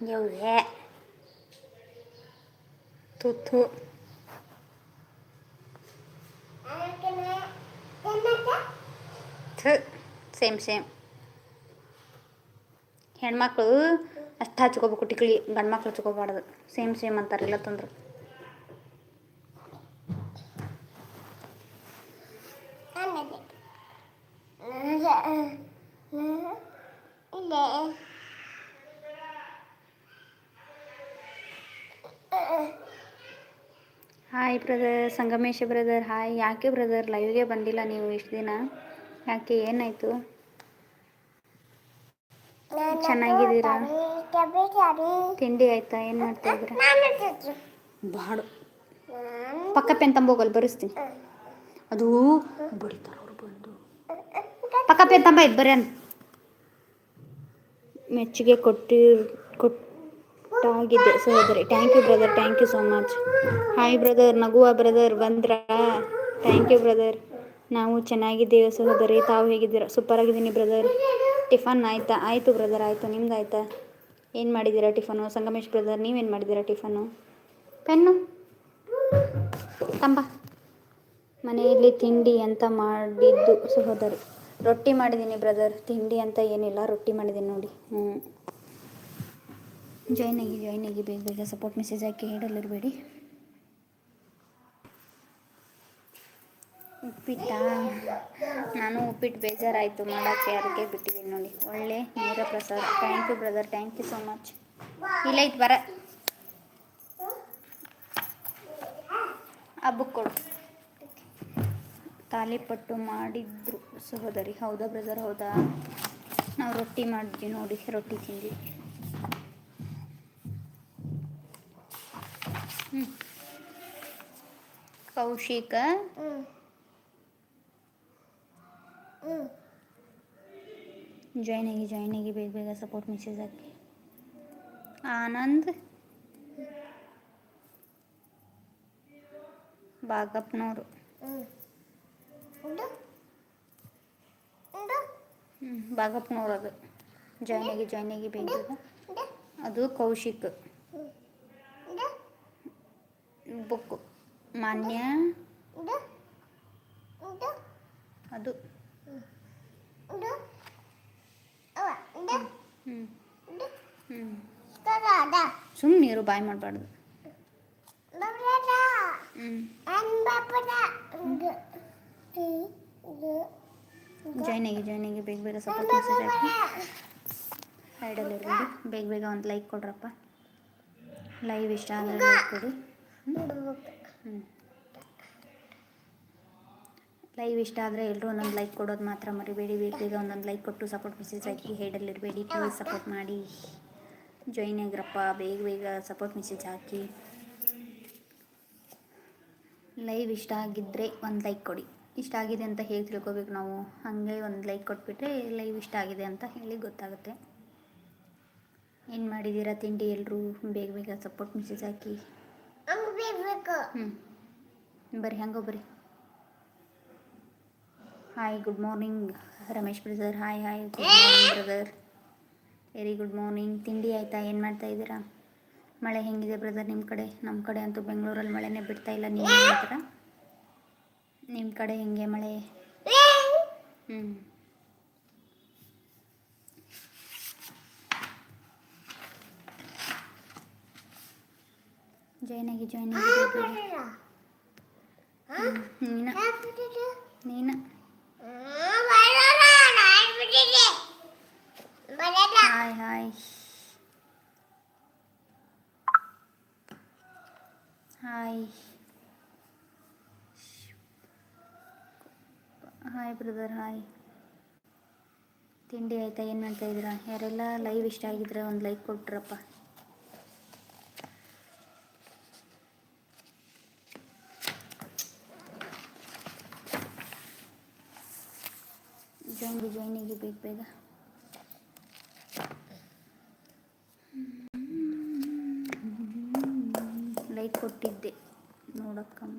ಯವ್ವೆ ತುತ್ತು same same ಹೆಣ್ಮಕ್ಳು ಅಷ್ಟು ಹಚ್ಕೋಬೇಕು ಟಿಕ್ಲಿ ಗಂಡ್ಮಕ್ಳು ಹಚ್ಕೋಬಾರ್ದು. ಸೇಮ್ ಸೇಮ್ ಅಂತಾರೆ, ಇಲ್ಲ ತಂದ್ರೆ. ಬ್ರದರ್ ಸಂಗಮೇಶ ಬ್ರದರ್ ಹಾಯ್ ಯಾಕೆ ಬ್ರದರ್ ಲೈವ್ಗೆ ಬಂದಿಲ್ಲ ನೀವು ಇಷ್ಟು ದಿನ? ಯಾಕೆ, ಏನಾಯಿತು? ಚೆನ್ನಾಗಿದ್ದೀರಾ? ತಿಂಡಿ ಆಯ್ತಾ? ಏನು ಮಾಡ್ತಾ ಇದ್ದೀರಾ? ಬಾಡು. ಪಕ್ಕ ಪೆನ್ ತಂಬೋಗಲ್ಲಿ ಬರೆಸ್ತೀನಿ. ಅದು ಬಡಿತಾರ ಬಂದು. ಪಕ್ಕ ಪೆನ್ ತಂಬ, ಇದು ಬರ್ಯಾನ ಮೆಚ್ಚುಗೆ ಕೊಟ್ಟಿ ಕೊಟ್ಟಾಗಿದೆ ಸಹೋದರಿ. Thank you brother thank you so much hi brother ನಗುವ ಬ್ರದರ್ ಬಂದ್ರಾ? ಥ್ಯಾಂಕ್ ಯು ಬ್ರದರ್ ನಾವು ಚೆನ್ನಾಗಿದ್ದೇವೆ ಸಹೋದರಿ. ತಾವು ಹೇಗಿದ್ದೀರಾ? ಸೂಪರ್ ಆಗಿದ್ದೀನಿ ಬ್ರದರ್ ಟಿಫನ್ ಆಯ್ತಾ? ಆಯಿತು ಬ್ರದರ್ ಆಯಿತು. ನಿಮ್ದು ಆಯ್ತಾ ಏನು ಮಾಡಿದ್ದೀರಾ ಟಿಫನು ಸಂಗಮೇಶ್ ಬ್ರದರ್ ನೀವೇನು ಮಾಡಿದ್ದೀರಾ ಟಿಫನು ಪೆನ್ನು ತಂಬ. ಮನೆಯಲ್ಲಿ ತಿಂಡಿ ಅಂತ ಮಾಡಿದ್ದು ಸಹೋದರಿ? ರೊಟ್ಟಿ ಮಾಡಿದ್ದೀನಿ ಬ್ರದರ್ ತಿಂಡಿ ಅಂತ ಏನಿಲ್ಲ, ರೊಟ್ಟಿ ಮಾಡಿದ್ದೀನಿ ನೋಡಿ. ಹ್ಞೂ ಜಾಯ್ನ್ ಆಗಿ ಜಾಯ್ನ್ ಆಗಿ ಬೇಗ ಬೇಗ ಸಪೋರ್ಟ್ ಮೆಸೇಜ್ ಹಾಕಿ ಹೇಳಲಿರಬೇಡಿ ಉಪ್ಪಿಟ್ಟ? ನಾನು ಉಪ್ಪಿಟ್ಟು ಬೇಜಾರಾಯಿತು, ಮಾಡೋಕ್ಕೆ ಅದಕ್ಕೆ ಬಿಟ್ಟಿದ್ದೀನಿ ನೋಡಿ. ಒಳ್ಳೆ ನೇರ ಪ್ರಸಾದ. Thank you brother thank you so much ಇಲ್ಲ ಐತೆ ಬರ. ಹಬ್ಬಕ್ಕೆ ಕೊಡು. ತಾಲಿಪಟ್ಟು ಮಾಡಿದ್ರು ಸಹೋದರಿ. ಹೌದಾ ಬ್ರದರ್ ಹೌದಾ? ನಾವು ರೊಟ್ಟಿ ಮಾಡಿದ್ವಿ ನೋಡಿ, ರೊಟ್ಟಿ ತಿಂದ್ವಿ. ಕೌಶಿಕ. ಜಾಯ್ನ್ ಆಗಿ ಜಾಯ್ನ್ ಆಗಿ ಬೇಗ ಬೇಗ ಸಪೋರ್ಟ್ ಮೆಸೇಜ್ ಹಾಕಿ. ಆನಂದ್. ಬಾಗಪ್ಪನವರು ಬಾಗಪ್ಪನವ್ರು ಅದು. ಜಾಯ್ನ್ ಆಗಿ ಜಾಯ್ನ್ ಆಗಿ ಬೇಗ. ಅದು ಕೌಶಿಕ್. ಬುಕ್ ಮಾನ್ಯ. ಅದು. ಹ್ಞೂ ಹ್ಞೂ ಸುಮ್ಮನೆ ನೀರು ಬಾಯ್ ಮಾಡಬಾರ್ದು. ಜಾಯ್ನ್ ಆಗಿ ಜಾಯ್ನ್ ಆಗಿ, ಬೇಗ ಬೇಗ ಸಪೋರ್ಟ್ ಹಾಕಿ ಸೈಡಲ್ಲಿ ಬೇಗ ಬೇಗ ಒಂದು ಲೈಕ್ ಕೊಡ್ರಪ್ಪ. ಲೈವ್ ಇಷ್ಟ ಆದರೆ ಲೈಕ್ ಕೊಡಿ. ಲೈವ್ ಇಷ್ಟ ಆದರೆ ಎಲ್ಲರೂ ಒಂದೊಂದು ಲೈಕ್ ಕೊಡೋದು ಮಾತ್ರ ಮರಿಬೇಡಿ. ಬೇಗ ಒಂದೊಂದು ಲೈಕ್ ಕೊಟ್ಟು ಸಪೋರ್ಟ್ ಮೆಸೇಜ್ ಹಾಕಿ ಹೇಳಲ್ಲಿರಬೇಡಿ ಪ್ಲೀಸ್ ಸಪೋರ್ಟ್ ಮಾಡಿ. ಜಾಯಿನ್ ಆಗಿರಪ್ಪ. ಬೇಗ ಬೇಗ ಸಪೋರ್ಟ್ ಮೆಸೇಜ್ ಹಾಕಿ. ಲೈವ್ ಇಷ್ಟ ಆಗಿದ್ದರೆ ಒಂದು ಲೈಕ್ ಕೊಡಿ. ಇಷ್ಟ ಆಗಿದೆ ಅಂತ ಹೇಗೆ ತಿಳ್ಕೊಬೇಕು ನಾವು? ಹಾಗೆ ಒಂದು ಲೈಕ್ ಕೊಟ್ಬಿಟ್ರೆ ಲೈವ್ ಇಷ್ಟ ಆಗಿದೆ ಅಂತ ಹೇಳಿ ಗೊತ್ತಾಗುತ್ತೆ. ಏನು ಮಾಡಿದ್ದೀರಾ ತಿಂಡಿ ಎಲ್ಲರೂ ಬೇಗ ಬೇಗ ಸಪೋರ್ಟ್ ಮೆಸೇಜ್ ಹಾಕಿ. ಹ್ಞೂ ಬರ್ರಿ ಹೆಂಗೋ ಬರ್ರಿ. Hi good morning Ramesh brother hi hi good morning brother very good morning ತಿಂಡಿ ಆಯಿತಾ? ಏನು ಮಾಡ್ತಾ ಇದ್ದೀರಾ? ಮಳೆ ಹೆಂಗಿದೆ ಬ್ರದರ್ ನಿಮ್ಮ ಕಡೆ? ನಮ್ಮ ಕಡೆ ಅಂತೂ ಬೆಂಗಳೂರಲ್ಲಿ ಮಳೆನೇ ಬಿಡ್ತಾ ಇಲ್ಲ ನೀವು ನಿಮ್ಮ ಕಡೆ ಹೆಂಗೆ ಮಳೆ? ಹ್ಞೂ ಜಾಯ್ನ್ ಆಗಿ ಜಾಯ್ನ್ ಆಗಿ ನೀನ. ನೀನ. Hi hi. Hi. Hi brother hi. ತಿಂಡಿ ಆಯ್ತಾ? ಏನು ಮಾಡ್ತಾ ಇದ್ದೀರಾ? ಯಾರೆಲ್ಲ ಲೈವ್ ಇಷ್ಟ ಆಗಿದ್ರೆ ಒಂದು ಲೈಕ್ ಕೊಟ್ರಪ್ಪ. ಜಾಯ್ನ್ ಜಾಯ್ನಿಗೆ ಬೇಗ ಬೇಗ. ಲೈಕ್ ಕೊಟ್ಟಿದ್ದೆ ನೋಡಕ್ಕಮ್ಮ.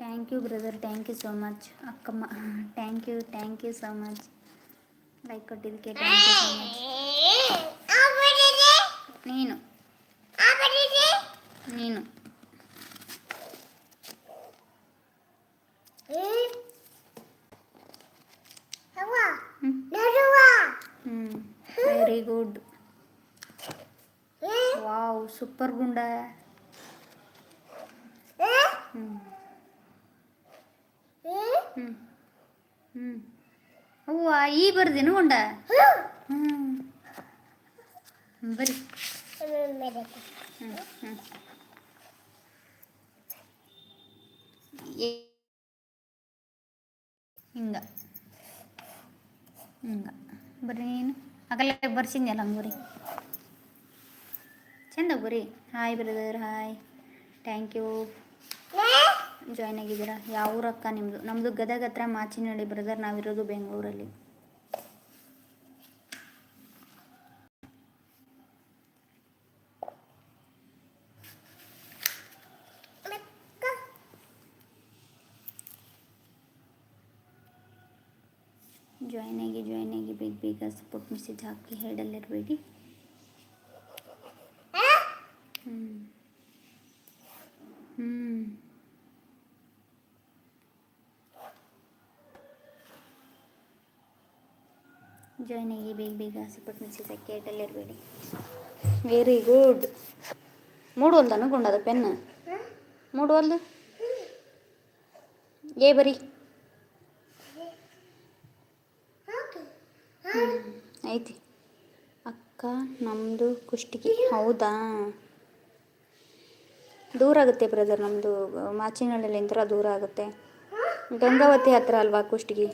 Thank you brother thank you so much Akkamma thank you thank you so much like ಕೊಟ್ಟಿದ್ದಕ್ಕೆ ಥ್ಯಾಂಕ್ ಯು ಸೋ ಮಚ್ ನೀನು. ನೀನು ಹ್ಞೂ ವೆರಿ ಗುಡ್ ವಾವ್ ಸೂಪರ್ ಗುಂಡ ಹ್ಞೂ ಹ್ಞೂ ಹ್ಞೂ ಅವ್ವ ಈ ಬರ್ದೇನು ಗುಂಡ ಹ್ಞೂ ಬರಿ ಹ್ಞೂ ಹ್ಞೂ ಏ- ಹಿಂಗ ಹಿಂಗ ಬರ್ರಿ ನೀನು ಆಗಲೇ ಬರ್ಸಿದ್ನಲ್ಲ ಹಂಗುರಿ ಚಂದ ಬರೀ hi brother hi thank you join ಆಗಿದ್ದೀರಾ? ಯಾವ ಊರಕ್ಕ ನಿಮ್ಮದು ನಮ್ಮದು ಗದಗ ಹತ್ರ ಮಾಚಿನಹಳ್ಳಿ ಬ್ರದರ್ ನಾವಿರೋದು ಬೆಂಗಳೂರಲ್ಲಿ. ಜಾಯ್ನ್ ಆಗಿ ಜಾಯ್ನ್ ಆಗಿ ಬೇಗ ಬೇಗ ಸಪೋರ್ಟ್ ಮೆಸೇಜ್ ಹಾಕಿ ಹೇಳಲ್ಲಿರಬೇಡಿ ಹ್ಞೂ ಹ್ಞೂ ಜಾಯ್ನ್ ಆಗಿ ಬೇಗ ಬೇಗ ಸಪೋರ್ಟ್ ಮೆಸೇಜ್ ಹಾಕಿ ಇರಬೇಡಿ. ವೆರಿ ಗುಡ್ ಮೂಡು ಅನ್ಕೊಂಡದ ಪೆನ್? ಮೂಡುವಲ್ದು? ಏ ಬರಿ. ಐತಿ ಅಕ್ಕ ನಮ್ಮದು ಕುಷ್ಟಗಿ. ಹೌದಾ? ದೂರ ಆಗುತ್ತೆ ಬ್ರದರ್ ನಮ್ಮದು ಮಾಚಿನಹಳ್ಳಿಲಿಂದ ದೂರ ಆಗುತ್ತೆ. ಗಂಗಾವತಿ ಹತ್ರ ಅಲ್ವಾ Kushtagi?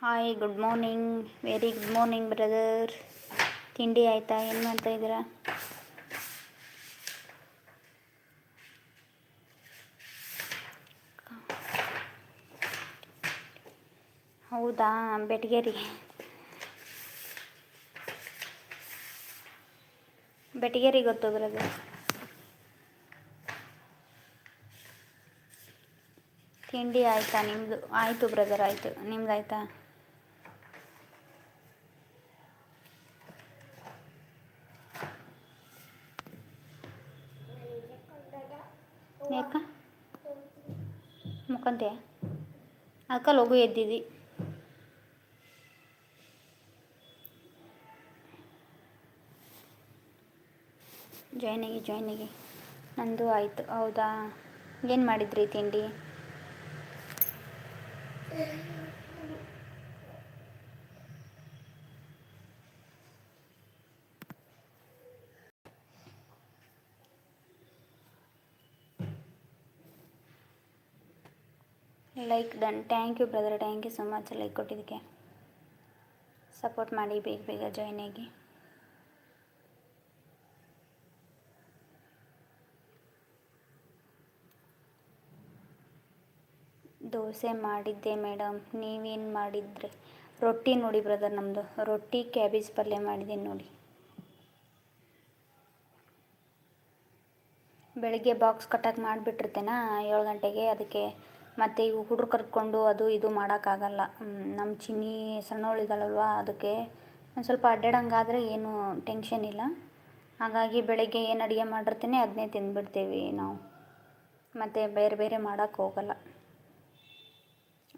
Hi good morning very good morning brother ತಿಂಡಿ ಆಯಿತಾ? ಏನು ಮಾಡ್ತಾ ಇದ್ದೀರಾ? ಹೌದಾ? ಬೆಟಗೇರಿ. ಬೆಟಗೇರಿ ಗೊತ್ತು ತಿಂಡಿ ಆಯಿತಾ ನಿಮ್ಮದು ಆಯಿತು ಬ್ರದರ್ ಆಯಿತು. ನಿಮ್ದು ಆಯಿತಾ ಯಾಕ ಮುಖಂತೆ ಅಕ್ಕ ಲಘು ಎದ್ದಿದ್ದಿ ಜಾಯ್ನ್ ಆಗಿ ಜಾಯ್ನ್ ಆಗಿ. ನಂದು ಆಯಿತು. ಹೌದಾ? ಏನು ಮಾಡಿದ್ರಿ ತಿಂಡಿ? Like done thank you brother thank you so much like ಕೊಟ್ಟಿದ್ದಕ್ಕೆ ಸಪೋರ್ಟ್ ಮಾಡಿ ಬೇಗ ಬೇಗ ಜಾಯ್ನ್ ಆಗಿ ದೋಸೆ ಮಾಡಿದ್ದೆ ಮೇಡಮ್. ನೀವೇನು ಮಾಡಿದ್ರೆ? ರೊಟ್ಟಿ ನೋಡಿ ಬ್ರದರ್ ನಮ್ಮದು ರೊಟ್ಟಿ ಕ್ಯಾಬೇಜ್ ಪಲ್ಯ ಮಾಡಿದ್ದೀನಿ ನೋಡಿ. ಬೆಳಿಗ್ಗೆ ಬಾಕ್ಸ್ ಕಟ್ಟಕ್ಕೆ ಮಾಡಿಬಿಟ್ಟಿರ್ತೇನಾ? ಏಳು ಗಂಟೆಗೆ ಅದಕ್ಕೆ ಮತ್ತು ಇವು ಹುಡುಗ್ರು ಕರ್ಕೊಂಡು ಅದು ಇದು ಮಾಡೋಕ್ಕಾಗಲ್ಲ. ನಮ್ಮ ಚಿನ್ನಿ ಸಣ್ಣವಳಿದ್ದಾಳಲ್ವ, ಅದಕ್ಕೆ ಒಂದು ಸ್ವಲ್ಪ ಅಡ್ಡಾಡಂಗಾದರೆ ಏನು ಟೆನ್ಷನ್ ಇಲ್ಲ. ಹಾಗಾಗಿ ಬೆಳಗ್ಗೆ ಏನು ಅಡುಗೆ ಮಾಡಿರ್ತೀನಿ ಅದನ್ನೇ ತಿಂದುಬಿಡ್ತೀವಿ ನಾವು. ಮತ್ತು ಬೇರೆ ಬೇರೆ ಮಾಡೋಕ್ಕೆ ಹೋಗಲ್ಲ.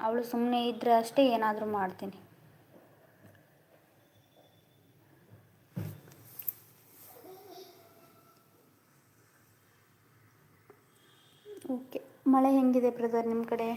ಅವಳು ಸುಮ್ಮನೆ ಇದ್ದರೆ ಅಷ್ಟೇ ಏನಾದರೂ ಮಾಡ್ತೀನಿ. ಓಕೆ ಮಳೆ ಹೆಂಗಿದೆ ಬ್ರದರ್ ನಿಮ್ಮ ಕಡೆ?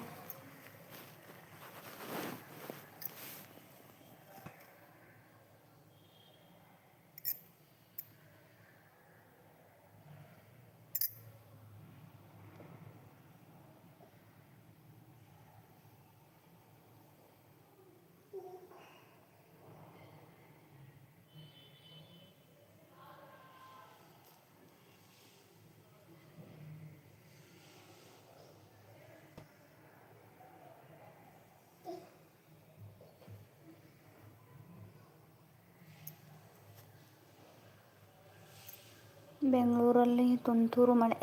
ಬೆಂಗಳೂರಲ್ಲಿ ತುಂತುರು ಮಳೆ.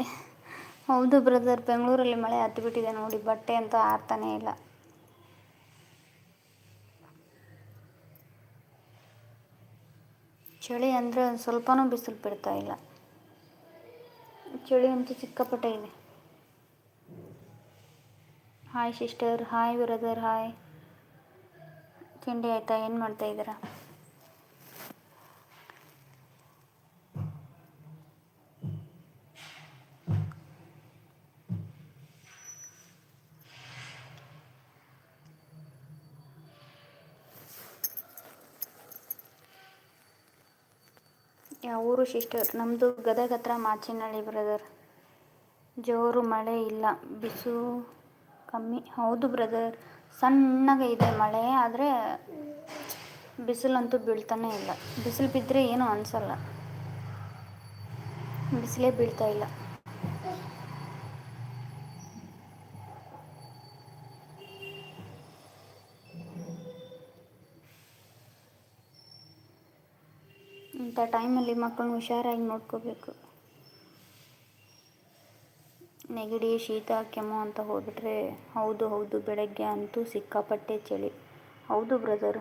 ಹೌದು ಬ್ರದರ್, ಬೆಂಗಳೂರಲ್ಲಿ ಮಳೆ ಹತ್ತಿಬಿಟ್ಟಿದೆ ನೋಡಿ, ಬಟ್ಟೆ ಅಂತ ಆರ್ತಾನೇ ಇಲ್ಲ. ಚಳಿ ಅಂದರೆ ಒಂದು ಸ್ವಲ್ಪನೂ ಬಿಸಿಲು ಬಿಡ್ತಾ ಇಲ್ಲ. ಚಳಿ ಅಂತೂ ಸಿಕ್ಕಾಪಟ್ಟೆ ಇದೆ. Hi sister hi brother hi ತಿಂಡಿ ಆಯಿತಾ? ಏನು ಮಾಡ್ತಾ ಇದ್ದೀರಾ? ಯಾವ ಊರು ಸಿಸ್ಟರ್ ನಮ್ಮದು ಗದಗ ಹತ್ರ ಮಾಚಿನಹಳ್ಳಿ ಬ್ರದರ್ ಜೋರು ಮಳೆ ಇಲ್ಲ, ಬಿಸು ಕಮ್ಮಿ. ಹೌದು ಬ್ರದರ್ ಸಣ್ಣಗೆ ಇದೆ ಮಳೆ, ಆದರೆ ಬಿಸಿಲಂತೂ ಬೀಳ್ತಾನೆ ಇಲ್ಲ. ಬಿಸಿಲು ಬಿದ್ದರೆ ಏನೂ ಅನಿಸಲ್ಲ. ಬಿಸಿಲೇ ಬೀಳ್ತಾ ಇಲ್ಲ. ಇಂಥ ಟೈಮಲ್ಲಿ ಮಕ್ಕಳನ್ನ ಹುಷಾರಾಗಿ ನೋಡ್ಕೋಬೇಕು. ನೆಗಡಿ, ಶೀತ, ಕೆಮ್ಮು ಅಂತ ಹೋಗ್ಬಿಟ್ರೆ ಹೌದು ಹೌದು, ಬೆಳಗ್ಗೆ ಅಂತೂ ಸಿಕ್ಕಾಪಟ್ಟೆ ಚಳಿ. ಹೌದು ಬ್ರದರ್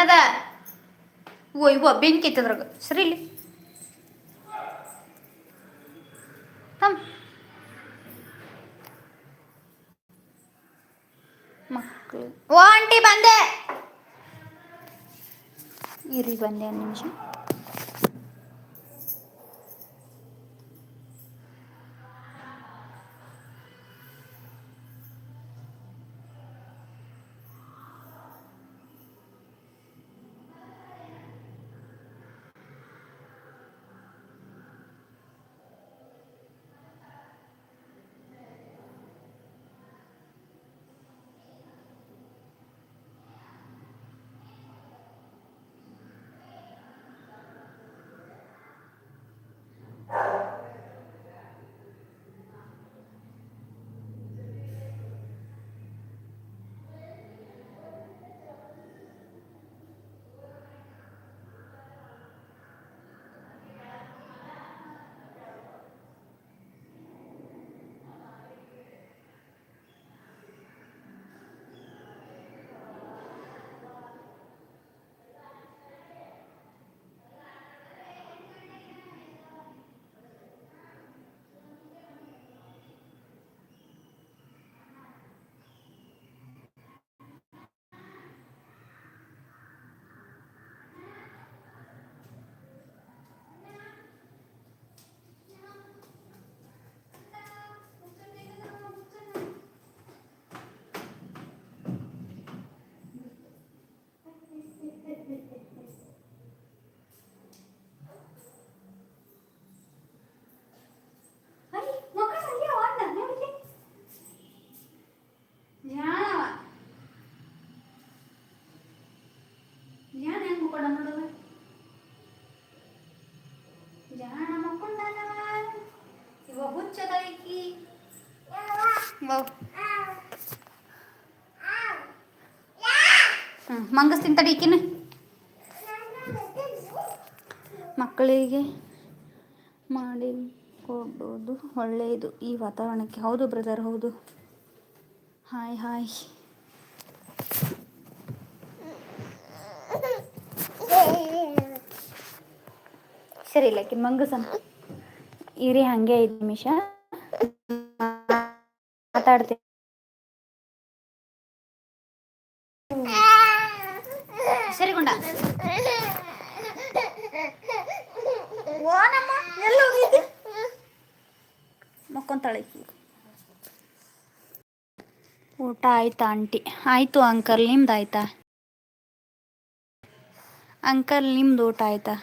ಏನದ? ಓ, ಇವ ಬೆಂಕಿ ಐತದ್ರಾಗ ಸರಿ ಇಲ್ಲಿ. ತಮ್. ಮಕ್ಕಳು ಓ, ಆಂಟಿ ಬಂದೆ. ಇರಿ, ಬಂದೆ ಒಂದು ನಿಮಿಷ. ಹ್ಞೂ ಮಂಗಸ್ತೀನಿ ಈಕಿನ. ಮಕ್ಕಳಿಗೆ ಮಾಡಿ ಕೊಡೋದು ಒಳ್ಳೆಯದು ಈ ವಾತಾವರಣಕ್ಕೆ. ಹೌದು ಬ್ರದರ್ ಹೌದು. Hi hi. ಸರಿ ಇಲ್ಲ ಮಂಗಸನ್ ಇರಿ, ಹಾಗೆ ಐದು ನಿಮಿಷ. ಮಾತಾಡ್ತೀನಿ. ಸರಿ ಗುಂಡ. ಮಕ್ಕೊಂತಾಳೆ ಊಟ ಆಯ್ತಾ ಆಂಟಿ? ಆಯ್ತು ಅಂಕಲ್ ನಿಮ್ದು ಆಯ್ತಾ? ಅಂಕಲ್ ನಿಮ್ದು ಊಟ ಆಯ್ತಾ?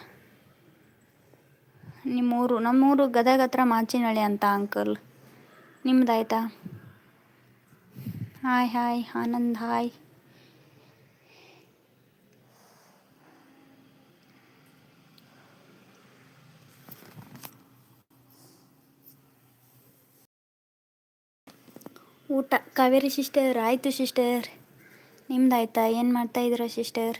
ನಿಮ್ಮೂರು ನಮ್ಮೂರು ಗದಗ ಹತ್ರ ಮಾಚಿನಳ್ಳಿ ಅಂತ ಅಂಕಲ್. ನಿಮ್ದು ಆಯ್ತಾ? ಹಾಯ್ ಹಾಯ್ ಆನಂದ್ ಹಾಯ್ ಊಟ, ಕಾವೇರಿ ಸಿಸ್ಟರ್ ಆಯಿತು ಸಿಸ್ಟರ್ ನಿಮ್ದು ಆಯ್ತಾ ಏನು ಮಾಡ್ತಾ ಇದ್ದೀರಾ ಸಿಸ್ಟರ್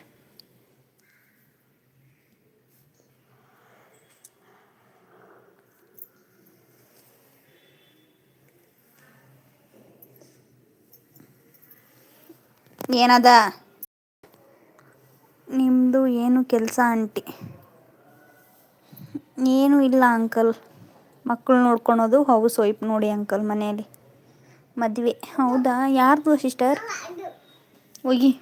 ಏನದ? ನಿಮ್ಮದು ಏನು ಕೆಲಸ ಆಂಟಿ? ಏನೂ ಇಲ್ಲ ಅಂಕಲ್. ಮಕ್ಕಳು ನೋಡ್ಕೊಳೋದು ಹೌಸ್ ವೈಫ್ ನೋಡಿ ಅಂಕಲ್ ಮನೆಯಲ್ಲಿ ಮದುವೆ. ಹೌದಾ? ಯಾರ್ದು ಸಿಸ್ಟರ್? ಹೋಗಿ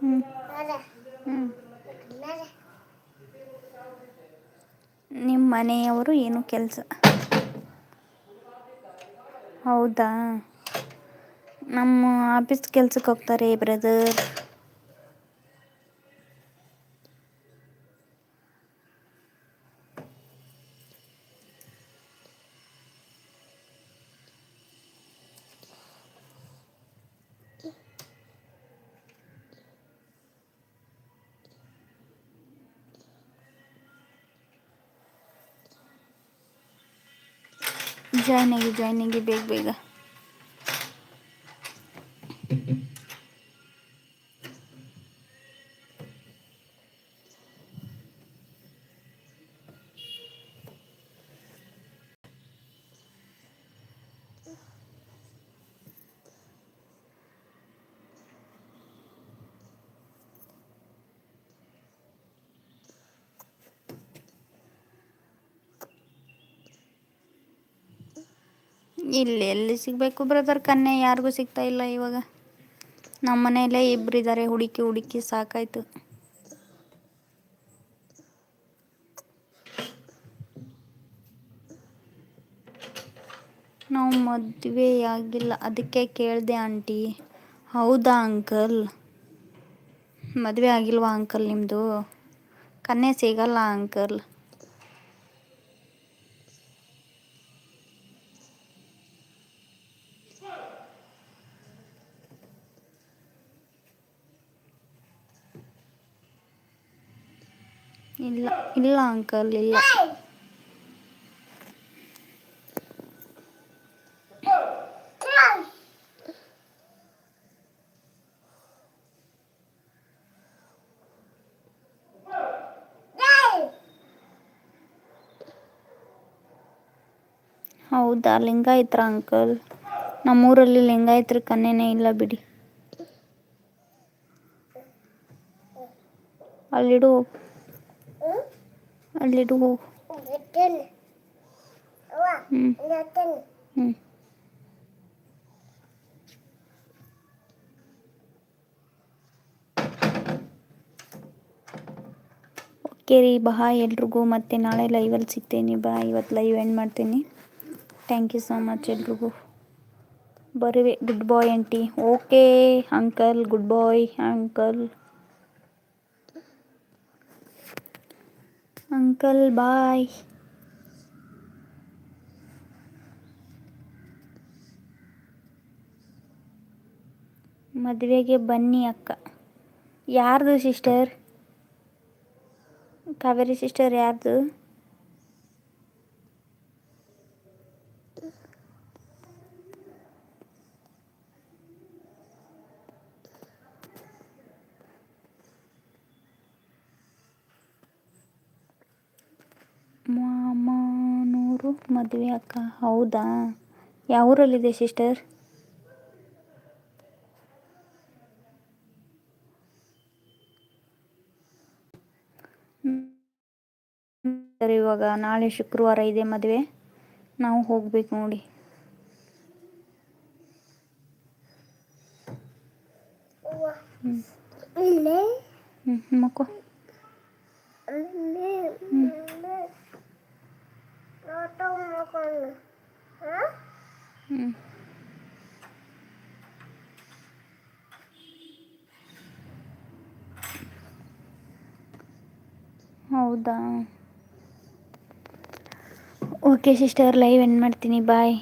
ಹ್ಞೂ ಹ್ಞೂ ನಿಮ್ಮ ಮನೆಯವರು ಏನು ಕೆಲಸ? ಹೌದಾ? ನಮ್ಮ ಆಫೀಸ್ ಕೆಲ್ಸಕ್ಕೆ ಹೋಗ್ತಾರೆ ಬ್ರದರ್ ಜಾಯ್ನ್ ಆಗಿ ಜಾಯ್ನ್ ಆಗಿ ಬೇಗ ಬೇಗ ಇಲ್ಲಿ ಎಲ್ಲಿ ಸಿಗಬೇಕು ಬ್ರದರ್ ಕನ್ಯೆ? ಯಾರಿಗೂ ಸಿಗ್ತಾ ಇಲ್ಲ ಇವಾಗ. ನಮ್ಮ ಮನೆಯಲ್ಲೇ ಇಬ್ಬರಿದ್ದಾರೆ ಹುಡುಕಿ ಹುಡುಕಿ ಸಾಕಾಯ್ತು. ನಾವು ಮದುವೆಯಾಗಿಲ್ಲ ಅದಕ್ಕೆ ಕೇಳಿದೆ ಆಂಟಿ ಹೌದಾ ಅಂಕಲ್ ಮದುವೆ ಆಗಿಲ್ವಾ ಅಂಕಲ್ ನಿಮ್ಮದು ಕನ್ಯೆ ಸಿಗಲ್ಲ ಅಂಕಲ್ ಇಲ್ಲ ಇಲ್ಲ ಅಂಕಲ್ ಇಲ್ಲ. ಹೌದಾ ಲಿಂಗಾಯತ್ರ ಅಂಕಲ್ ನಮ್ಮೂರಲ್ಲಿ ಲಿಂಗಾಯತ್ರ ಕನ್ಯೆನೇ ಇಲ್ಲ ಬಿಡಿ. ಅಲ್ಲಿಡು ಅಲ್ಲಿಡು ಹ್ಞೂ ಹ್ಞೂ ಓಕೆ ರೀ ಬಾಯ್ ಎಲ್ರಿಗೂ. ಮತ್ತೆ ನಾಳೆ ಲೈವಲ್ಲಿ ಸಿಗ್ತೀನಿ. ಬಾಯ್ ಇವತ್ತು ಲೈವ್ ಎಂಡ್ ಮಾಡ್ತೀನಿ. ಥ್ಯಾಂಕ್ ಯು ಸೊ ಮಚ್ ಎಲ್ರಿಗೂ. ಬರುವೆ. Good bye aunty okay uncle good bye uncle uncle bye ಮದುವೆಗೆ ಬನ್ನಿ ಅಕ್ಕ ಯಾರ್ದು ಸಿಸ್ಟರ್ ಕಾವೇರಿ ಸಿಸ್ಟರ್ ಯಾರ್ದು ಮದುವೆ ಅಕ್ಕ. ಹೌದಾ? ಯಾವ ಊರಲ್ಲಿದೆ ಸಿಸ್ಟರ್ ಸರ್ ಇವಾಗ ನಾಳೆ ಶುಕ್ರವಾರ ಇದೆ ಮದುವೆ. ನಾವು ಹೋಗ್ಬೇಕು ನೋಡಿ. ಹ್ಞೂ ಮಕ್ಕೋ ಹ್ಞೂ ಹೌದಾ ಓಕೆ ಸಿಸ್ಟರ್ ಲೈವ್ ಎಂಡ್ ಮಾಡ್ತೀನಿ. ಬಾಯ್